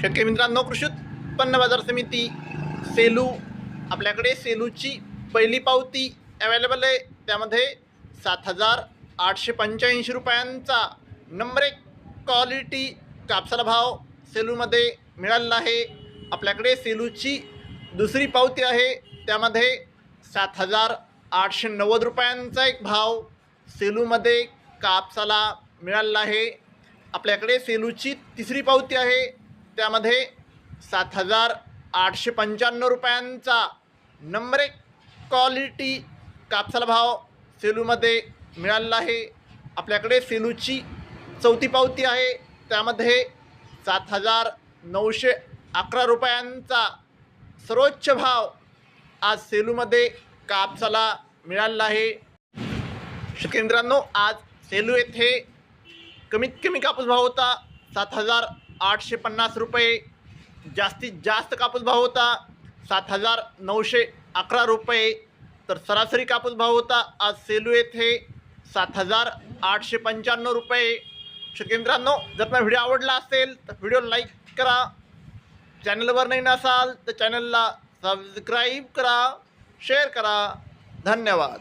शेतकरी मित्रांनो कृषी उत्पन्न बाजार समिती सेलू आपल्याकडे सेलूची पहिली पावती अवेलेबल आहे. त्यामध्ये सात हजार आठशे पंच्याऐंशी रुपयांचा नंबर एक क्वालिटी कापसाला भाव सेलूमध्ये मिळालेला आहे. आपल्याकडे सेलूची दुसरी पावती आहे. त्यामध्ये सात हजार आठशे नव्वद रुपयांचा एक भाव सेलूमध्ये कापसाला मिळालेला आहे. आपल्याकडे सेलूची तिसरी पावती आहे. त्यामध्ये सात हजार आठशे पंच्याण्णव रुपयांचा नंबर एक क्वालिटी कापसाला भाव सेलूमध्ये मिळालेला आहे. आपल्याकडे सेलूची चौथी पावती आहे. त्यामध्ये सात हजार नऊशे अकरा रुपयांचा सर्वोच्च भाव आज सेलूमध्ये कापसाला मिळालेला आहे. शेतकरी मित्रांनो आज सेलू येथे कमीत कमी कापूस भाव होता सात हजार आठशे पन्नास रुपये. जास्तीत जास्त कापूस भाव होता. सात हजार नऊशे अकरा रुपये. तर सरासरी कापूस भाव होता. आज सेलू येथे सात हजार आठशे पंच्याण्णव रुपये. शेतकरी मित्रांनो जर तुम्हाला व्हिडिओ आवडला असेल तर व्हिडिओ लाईक करा. चॅनलवर नाही नसाल तर चॅनलला सबस्क्राईब करा शेअर करा. धन्यवाद.